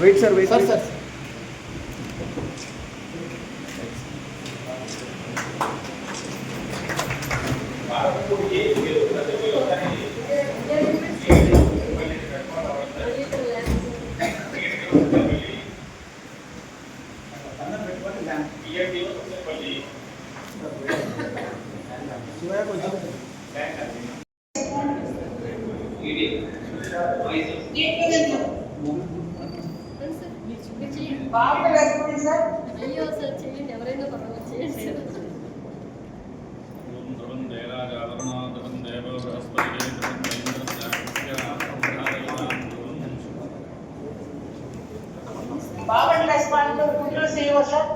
Wait sir wait sir sir బాగా వేసుకోండి sir అయ్యో సార్ చేయండి ఎవరైనా పర్వాలేదు చేయండి సార్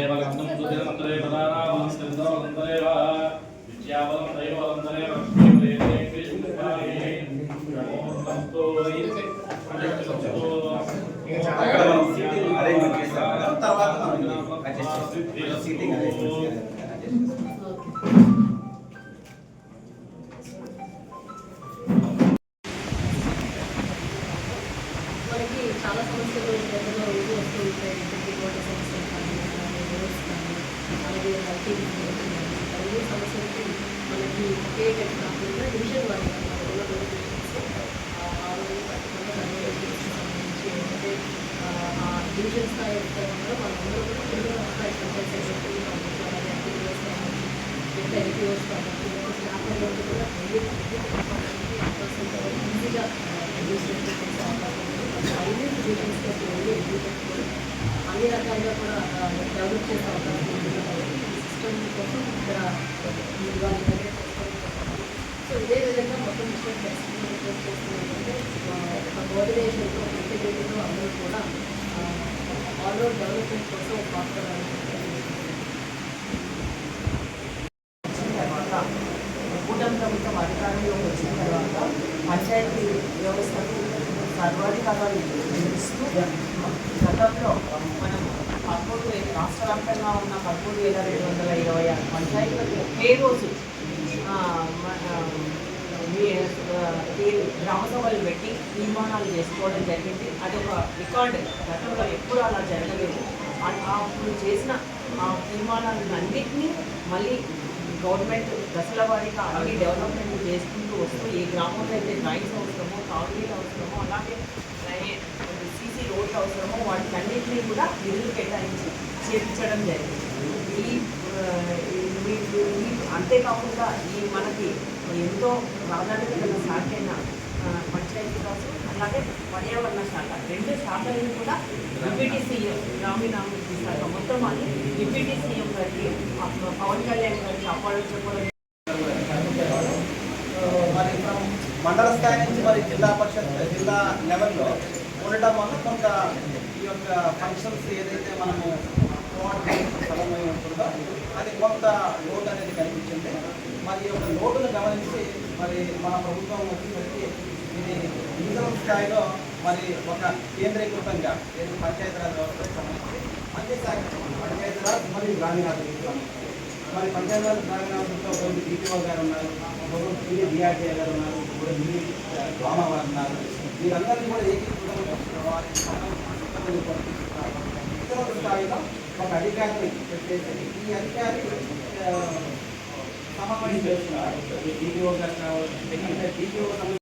బాగా రెస్పాండ్ కుట్రలు చేయవా సార్ పెట్టించేయండి మిస్ అయినా అక్కడ మనం సీటింగ్ అరేంజ్మెంట్ చేస్తాం. తర్వాత మనం adjust చేస్తాం. సీటింగ్ adjust చేస్తాం. చాలా సమస్యలు గతంలో రోజు వస్తూ ఉంటాయి. డ్రింకింగ్ సమస్యలు కానీ అలాగే రోడ్స్ కానీ అలాగే లైటింగ్ అన్ని సమస్యలకి మనకి ఒకే గట్టి కాకుండా డివిజన్ వాళ్ళు ఉన్న సంబంధించి అంటే ఆ డివిజన్ స్థాయి ఉద్యోగంలో కూడా తెలుగు స్థాయి పంచాయతీ అలాగే స్టాఫ్ కూడా అవకాశం ఈజీగా అడ్మినిస్ట్రేషన్ చేసే అవకాశం ఉంది ఐదు డివిజన్స్ తోటి అన్ని రకాలుగా కూడా డెవలప్ చేసే అవకాశం ఉంది సిస్టమ్ కోసం ఇక్కడ సో ఇదే విధంగా మొత్తం చేస్తున్నారంటే ఒక కోఆర్డినేషన్తో ఇంటిగ్రిటీతో అందరూ కూడా ఆల్రౌండ్ డెవలప్మెంట్ కోసం పాల్గొనాలని తర్వాత కూటమి ప్రభుత్వం అధికారంలోకి వచ్చిన తర్వాత పంచాయతీ వ్యవస్థకు సర్వాధికారాలు ఇస్తూ గతంలో మనం పదమూడు వేల రాష్ట్ర వ్యాప్తంగా ఉన్న పదమూడు వేల రెండు వందల ఇరవై ఆరు పంచాయతీలకు ఒకే రోజు మన గ్రామ సభలు పెట్టి తీర్మానాలు చేసుకోవడం జరిగింది. అది ఒక రికార్డు. గతంలో ఎప్పుడు అలా జరగలేదు. అప్పుడు చేసిన ఆ తీర్మానాలను మళ్ళీ గవర్నమెంట్ దశల వారీగా అన్ని డెవలప్మెంట్ చేసుకుంటూ వస్తూ ఏ గ్రామంలో అయితే డ్రైన్స్ అవసరమో తాగునీరు అవసరమో అలాగే సీసీ రోడ్స్ అవసరమో వాటికి అన్నింటినీ కూడా నిధులు కేటాయించి చేపించడం జరిగింది. ఈ అంతేకాకుండా ఈ మనకి ఎంతో ప్రాధాన్యత గల అయిన ఆ, అలాగే పర్యావరణ శాఖ రెండు శాఖలను కూడా డిప్యూటీ సీఎం గ్రామీణాభివృద్ధి శాఖ మొత్తం అని డిప్యూటీ సీఎం గారికి పవన్ కళ్యాణ్ గారికి అప్పాడు చెప్పడం మరి మండల స్థాయి నుంచి మరి జిల్లా పరిషత్ జిల్లా లెవెల్లో ఉండటం వల్ల కొంత ఈ యొక్క ఫంక్షన్స్ ఏదైతే మనము ఫలమై ఉంటుందో అది కొంత లోటు అనేది కనిపించింది. మరి ఈ యొక్క లోటును గమనించి మరి మన ప్రభుత్వం వచ్చేసరికి ఇది డివిజనల్ స్థాయిలో మరి ఒక కేంద్రీకృతంగా ఏది పంచాయతీరాజ్ వ్యవస్థకు సంబంధించి అన్ని శాఖ పంచాయతీరాజ్ మరియు గ్రామీణాభివృద్ధి సంబంధించి మరి పంచాయతీరాజ్ గ్రామీణాభివృద్ధిలో ఒకరు డిపిఓ గారు ఉన్నారు ఒకరు పిల్లి డిఆర్టీఏ గారు ఉన్నారు ఒకరు మినీ డ్రామా వారు ఉన్నారు. వీరందరినీ కూడా ఏకీకృతం ఇతర స్థాయిలో ఒక అధికారిని పెట్టేసి ఈ అధికారి ఆ, సమన్వయం చేస్తున్నారు. డిపిఓ గారు కావచ్చు డిపిఓ